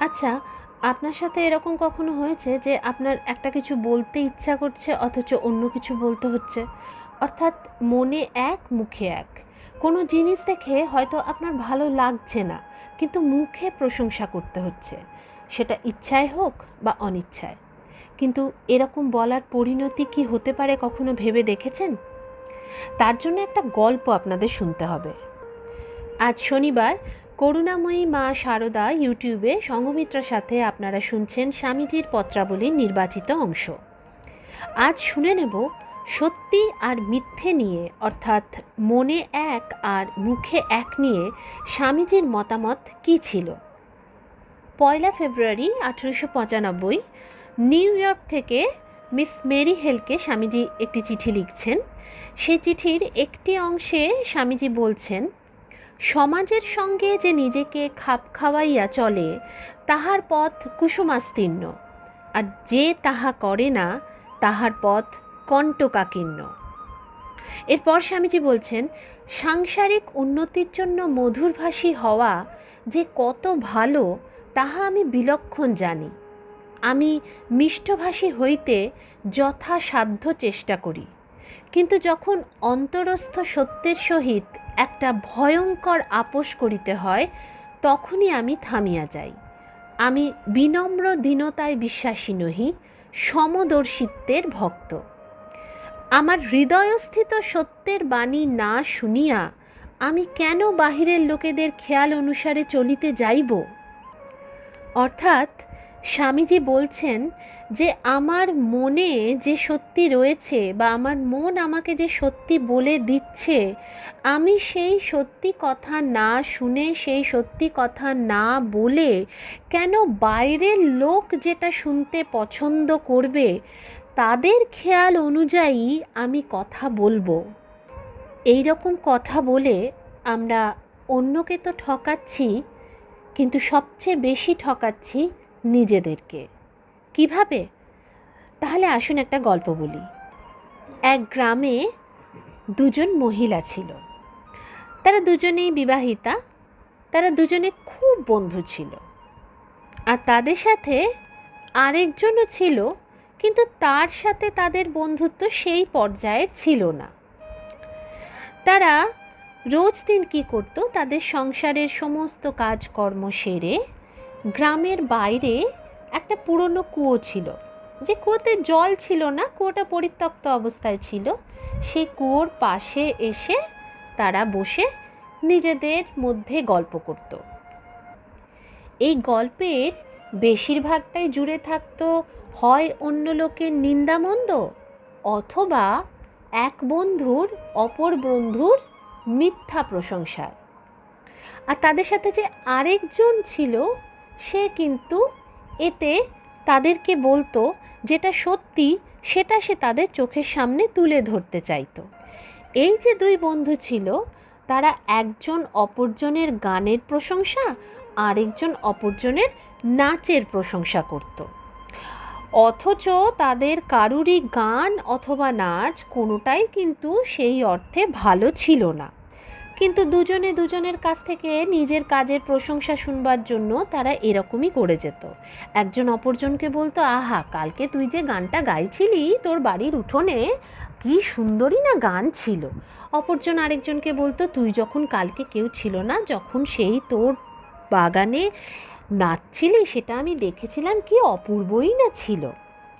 আচ্ছা আপনার সাথে এরকম কখনো হয়েছে যে আপনার একটা কিছু বলতে ইচ্ছা করছে অথচ অন্য কিছু বলতে হচ্ছে? অর্থাৎ মনে এক, মুখে এক। কোনো জিনিস দেখে হয়তো আপনার ভালো লাগছে না, কিন্তু মুখে প্রশংসা করতে হচ্ছে। সেটা ইচ্ছায় হোক বা অনিচ্ছায়। কিন্তু এরকম বলার পরিণতি কি হতে পারে কখনো ভেবে দেখেছেন? তার জন্য একটা গল্প আপনাদের শুনতে হবে। আজ শনিবার করুণাময়ী মা শারদা ইউটিউবে সঙ্গমিত্রার সাথে আপনারা শুনছেন স্বামীজির পত্রাবলীর নির্বাচিত অংশ। আজ শুনে নেব সত্যি আর মিথ্যে নিয়ে, অর্থাৎ মনে এক আর মুখে এক নিয়ে স্বামীজির মতামত কী ছিল? পয়লা ফেব্রুয়ারি আঠেরোশো পঁচানব্বই, নিউ ইয়র্ক থেকে মিস মেরি হেলকে স্বামীজি একটি চিঠি লিখছেন। সেই চিঠির একটি অংশে স্বামীজি বলছেন সমাজের সঙ্গে যে নিজেকে খাপ খাওয়াইয়া চলে, তাহার পথ কুসুমাস্তীর্ণ। আর যে তাহা করে না, তাহার পথ কণ্টকাকীর্ণ। এরপর স্বামীজি বলছেন, সাংসারিক উন্নতির জন্য মধুরভাষী হওয়া যে কত ভালো, তাহা আমি বিলক্ষণ জানি। আমি মিষ্টভাষী হইতে যথাসাধ্য চেষ্টা করি। কিন্তু যখন অন্তরস্থ সত্যের সহিত একটা ভয়ঙ্কর আপোষ করিতে হয়, তখনই আমি থামিয়া যাই। আমি বিনম্র দীনতায় বিশ্বাসী নহি, সমদর্শিত্বের ভক্ত। আমার হৃদয়স্থিত সত্যের বাণী না শুনিয়া আমি কেন বাহিরের লোকেদের খেয়াল অনুসারে চলিতে যাইব? অর্থাৎ স্বামীজি বলছেন যে, আমার মনে যে সত্যি রয়েছে বা আমার মন আমাকে যে সত্যি বলে দিচ্ছে, আমি সেই সত্যি কথা না শুনে, সেই সত্যি কথা না বলে কেন বাইরের লোক যেটা শুনতে পছন্দ করবে, তাদের খেয়াল অনুযায়ী আমি কথা বলব? এই রকম কথা বলে আমরা অন্যকে তো ঠকাচ্ছি, কিন্তু সবচেয়ে বেশি ঠকাচ্ছি নিজেদেরকে। কীভাবে? তাহলে আসুন একটা গল্প বলি। এক গ্রামে দুজন মহিলা ছিল। তারা দুজনেই বিবাহিতা, তারা দুজনে খুব বন্ধু ছিল। আর তাদের সাথে আরেকজনও ছিল, কিন্তু তার সাথে তাদের বন্ধুত্ব সেই পর্যায়ের ছিল না। তারা রোজ দিন কী করতো? তাদের সংসারের সমস্ত কাজকর্ম সেরে গ্রামের বাইরে একটা পুরনো কুয়ো ছিল। যে কুয়োতে জল ছিল না, কুয়োটা পরিত্যক্ত অবস্থায় ছিল। সেই কুয়োর পাশে এসে তারা বসে নিজেদের মধ্যে গল্প করত। এই গল্পের বেশিরভাগটাই জুড়ে থাকতো, হয় অন্য লোকের নিন্দামন্দ অথবা এক বন্ধুর অপর বন্ধুর মিথ্যা প্রশংসা। আর তাদের সাথে যে আরেকজন ছিল সে কিন্তু এতে তাদেরকে বলতো যেটা সত্যি, সেটা সে তাদের চোখের সামনে তুলে ধরতে চাইতো। এই যে দুই বন্ধু ছিল, তারা একজন অপরজনের গানের প্রশংসা, আরেকজন অপরজনের নাচের প্রশংসা করত। অথচ তাদের কারুরই গান অথবা নাচ কোনোটাই কিন্তু সেই অর্থে ভালো ছিল না। কিন্তু দুজনে দুজনের কাছ থেকে নিজের কাজের প্রশংসা শুনবার জন্য তারা এরকমই করে যেত। একজন অপরজনকে বলতো, আহা, কালকে তুই যে গানটা গাইছিলি তোর বাড়ির উঠোনে, কি সুন্দরী না গান ছিল। অপরজন আরেকজনকে বলতো, তুই যখন কালকে কেউ ছিল না, যখন সেই তোর বাগানে নাচছিলি, সেটা আমি দেখেছিলাম, কি অপূর্বই না ছিল।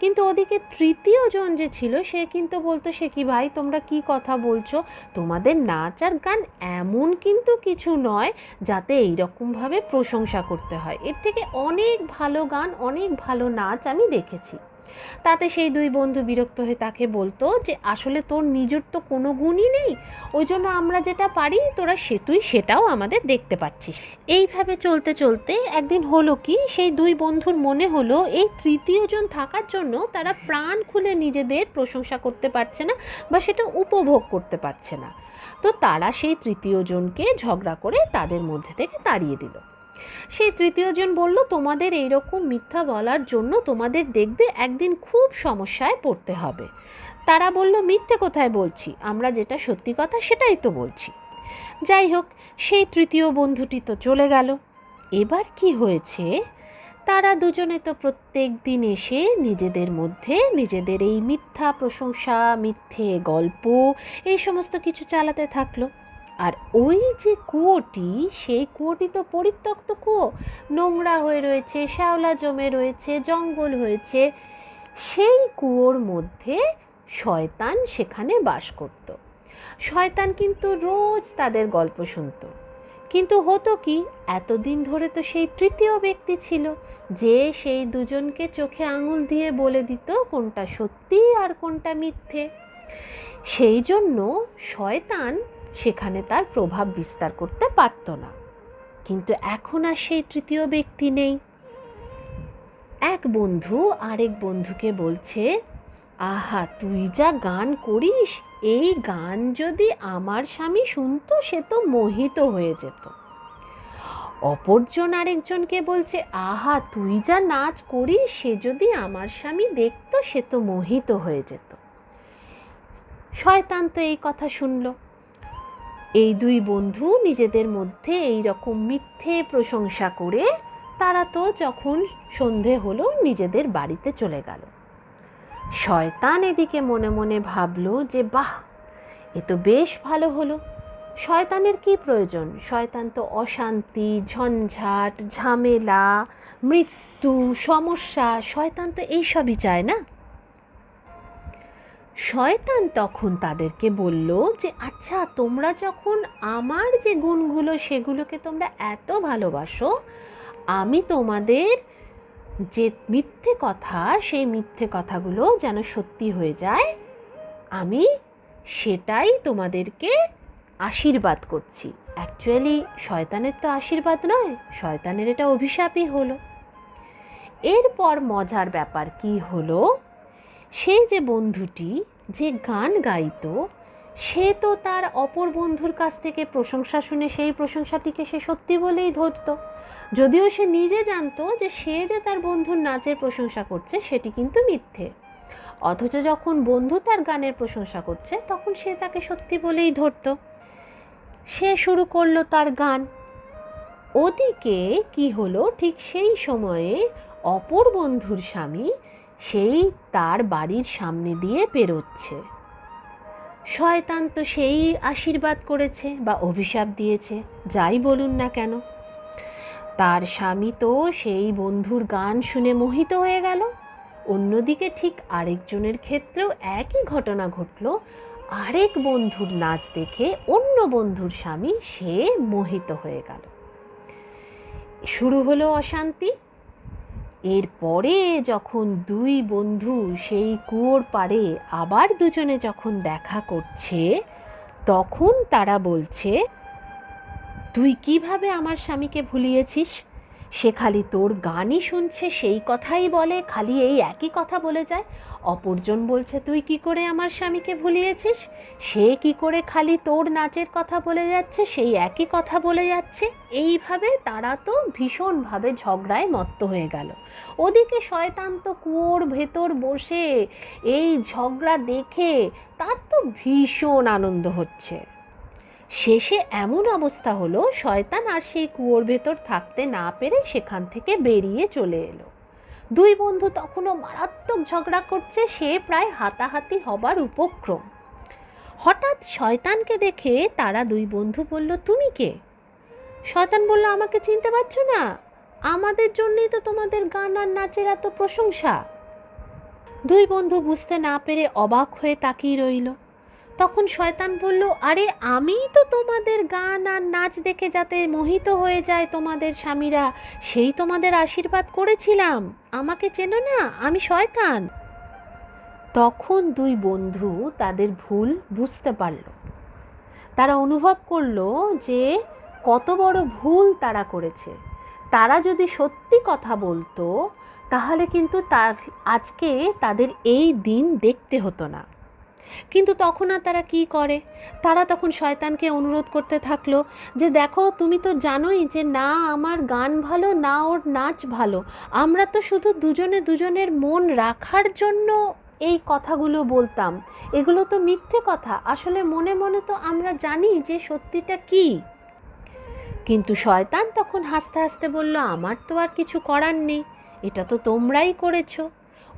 কিন্তু ওদিকে তৃতীয় জন যে ছিল, সে কিন্তু বলতো, সে কি ভাই, তোমরা কি কথা বলছো? তোমাদের নাচ আর গান এমন কিন্তু কিছু নয় যাতে এই রকমভাবে প্রশংসা করতে হয়। এর থেকে অনেক ভালো গান, অনেক ভালো নাচ আমি দেখেছি। তাতে সেই দুই বন্ধু বিরক্ত হয়ে তাকে বলতো যে, আসলে তোর নিজের তো কোনো গুণই নেই। ওই জন্য আমরা যেটা পারি, তোরা সে, তুই সেটাও আমাদের দেখতে পাচ্ছিস। এইভাবে চলতে চলতে একদিন হলো কি, সেই দুই বন্ধুর মনে হলো এই তৃতীয়জন থাকার জন্য তারা প্রাণ খুলে নিজেদের প্রশংসা করতে পারছে না বা সেটা উপভোগ করতে পারছে না। তো তারা সেই তৃতীয় জনকে ঝগড়া করে তাদের মধ্যে থেকে তাড়িয়ে দিল। সেই তৃতীয়জন বলল, তোমাদের এইরকম মিথ্যা বলার জন্য তোমাদের দেখবে একদিন খুব সমস্যায় পড়তে হবে। তারা বলল, মিথ্যে কোথায় বলছি? আমরা যেটা সত্যি কথা সেটাই তো বলছি। যাই হোক, সেই তৃতীয় বন্ধুটি তো চলে গেল। এবার কি হয়েছে? তারা দুজনে তো প্রত্যেক দিন এসে নিজেদের মধ্যে নিজেদের এই মিথ্যা প্রশংসা, মিথ্যে গল্প, এই সমস্ত কিছু চালাতে থাকল। আর ওই যে কুয়োটি, সেই কুয়োটি তো পরিত্যক্ত কুয়ো। নোংরা হয়ে রয়েছে, শ্যাওলা জমে রয়েছে, জঙ্গল হয়েছে। সেই কুয়োর মধ্যে শয়তান সেখানে বাস করত। শয়তান কিন্তু রোজ তাদের গল্প শুনতো। কিন্তু হতো কি, এতদিন ধরে তো সেই তৃতীয় ব্যক্তি ছিল, যে সেই দুজনকে চোখে আঙুল দিয়ে বলে দিত কোনটা সত্যি আর কোনটা মিথ্যে। সেই জন্য শয়তান সেখানে তার প্রভাব বিস্তার করতে পারত না। কিন্তু এখন আর সেই তৃতীয় ব্যক্তি নেই। এক বন্ধু আরেক বন্ধুকে বলছে, আহা, তুই যা গান করিস, এই গান যদি আমার স্বামী শুনতো, সে তো মোহিত হয়ে যেত। অপরজন আরেকজনকে বলছে, আহা, তুই যা নাচ করিস, সে যদি আমার স্বামী দেখতো, সে তো মোহিত হয়ে যেত। শয়তান তো এই কথা শুনল। এই দুই বন্ধু নিজেদের মধ্যে এই রকম মিথ্যে প্রশংসা করে তারা তো যখন সন্ধে হলো নিজেদের বাড়িতে চলে গেল। শয়তান এদিকে মনে মনে ভাবলো যে, বাহ, এ তো বেশ ভালো হলো। শয়তানের কি প্রয়োজন? শয়তান তো অশান্তি, ঝঞ্ঝাট, ঝামেলা, মৃত্যু, সমস্যা, শয়তান তো এইসবই চায় না? শয়তান তখন তাদেরকে বলল যে আচ্ছা তোমরা যখন আমার যে গুণগুলো, সেগুলোকে তোমরা এত ভালোবাসো, আমি তোমাদের যে মিথ্যে কথা, সেই মিথ্যে কথাগুলো যেন সত্যি হয়ে যায়, আমি সেটাই তোমাদেরকে আশীর্বাদ করছি। অ্যাকচুয়ালি শয়তানের তো আশীর্বাদ নয়, শয়তানের এটা অভিশাপই হলো। এরপর মজার ব্যাপার কি হলো? সেই যে বন্ধুটি যে গান গাইতো, সে তো তার অপর বন্ধুর কাছ থেকে প্রশংসা শুনে সেই প্রশংসাটিকে সে সত্যি বলেই ধরতো। যদিও সে নিজে জানতো যে সে যে তার বন্ধুর নাচের প্রশংসা করছে, সেটি কিন্তু মিথ্যে। অথচ যখন বন্ধু তার গানের প্রশংসা করছে, তখন সে তাকে সত্যি বলেই ধরতো। সে শুরু করল তার গান। ওদিকে কি হলো, ঠিক সেই সময়ে অপর বন্ধুর স্বামী সেই তার বাড়ির সামনে দিয়ে পেরোচ্ছে শয়তান তো সেই আশীর্বাদ করেছে বা অভিশাপ দিয়েছে, যাই বলুন না কেন। তার স্বামী তো সেই বন্ধুর গান শুনে মোহিত হয়ে গেল। অন্যদিকে ঠিক আরেকজনের ক্ষেত্রেও একই ঘটনা ঘটল। আরেক বন্ধুর নাচ দেখে অন্য বন্ধুর স্বামী সে মোহিত হয়ে গেল। শুরু হলো অশান্তি এরপরে যখন দুই বন্ধু সেই কুয়োর পাড়ে আবার দুজনে যখন দেখা করছে, তখন তারা বলছে, তুই কীভাবে আমার স্বামীকে ভুলিয়েছিস? সে খালি তোর গানই শুনছে, সেই কথাই বলে, খালি এই একই কথা বলে যায়। অপরজন বলছে, তুই কি করে আমার স্বামীকে ভুলিয়েছিস? সে কি করে খালি তোর নাচের কথা বলে যাচ্ছে, সেই একই কথা বলে যাচ্ছে? এইভাবে তারা তো ভীষণভাবে ঝগড়ায় মত্ত হয়ে গেল। ওদিকে শয়তান তো কুয়োর ভেতর বসে এই ঝগড়া দেখে তার তো ভীষণ আনন্দ হচ্ছে। শেষে এমন অবস্থা হলো, শয়তান আর সেই কুয়োর ভেতর থাকতে না পেরে সেখান থেকে বেরিয়ে চলে এলো। দুই বন্ধু তখনও মারাত্মক ঝগড়া করছে, সে প্রায় হাতাহাতি হবার উপক্রম। হঠাৎ শয়তানকে দেখে তারা দুই বন্ধু বলল, তুমি কে? শয়তান বলল, আমাকে চিনতে পারছ না? আমাদের জন্যই তো তোমাদের গান আর নাচের এত প্রশংসা। দুই বন্ধু বুঝতে না পেরে অবাক হয়ে তাকিয়ে রইল। তখন শয়তান বলল, আরে, আমিই তো তোমাদের গান আর নাচ দেখে যাতে মোহিত হয়ে যায় তোমাদের স্বামীরা। সেই তোমাদের আশীর্বাদ করেছিলাম। আমাকে চেনো না, আমি শয়তান। তখন দুই বন্ধু তাদের ভুল বুঝতে পারল। তারা অনুভব করল যে কত বড় ভুল তারা করেছে। তারা যদি সত্যি কথা বলতো, তাহলে কিন্তু তার আজকে তাদের এই দিন দেখতে হতো না। কিন্তু তখন আর তারা কি করে? তারা তখন শয়তানকে অনুরোধ করতে থাকল যে, দেখো, তুমি তো জানোই যে না, আমার গান ভালো, না ওর নাচ ভালো। আমরা তো শুধু দুজনে দুজনের মন রাখার জন্য এই কথাগুলো বলতাম। এগুলো তো মিথ্যে কথা। আসলে মনে মনে তো আমরা জানি যে সত্যিটা কি। কিন্তু শয়তান তখন হাসতে হাসতে বলল, আমার তো আর কিছু করার নেই। এটা তো তোমরাই করেছ।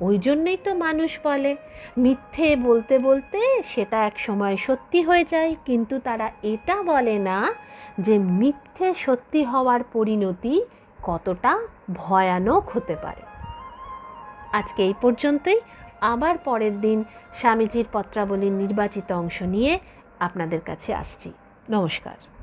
ওই জন্যই তো মানুষ বলে। মিথ্যে বলতে বলতে সেটা এক সময় সত্যি হয়ে যায়, কিন্তু তারা এটা বলে না যে মিথ্যে সত্যি হওয়ার পরিণতি কতটা ভয়ানক হতে পারে। আজকে এই পর্যন্তই। আবার পরের দিন স্বামীজির পত্রাবলীর নির্বাচিত অংশ নিয়ে আপনাদের কাছে আসছি। নমস্কার।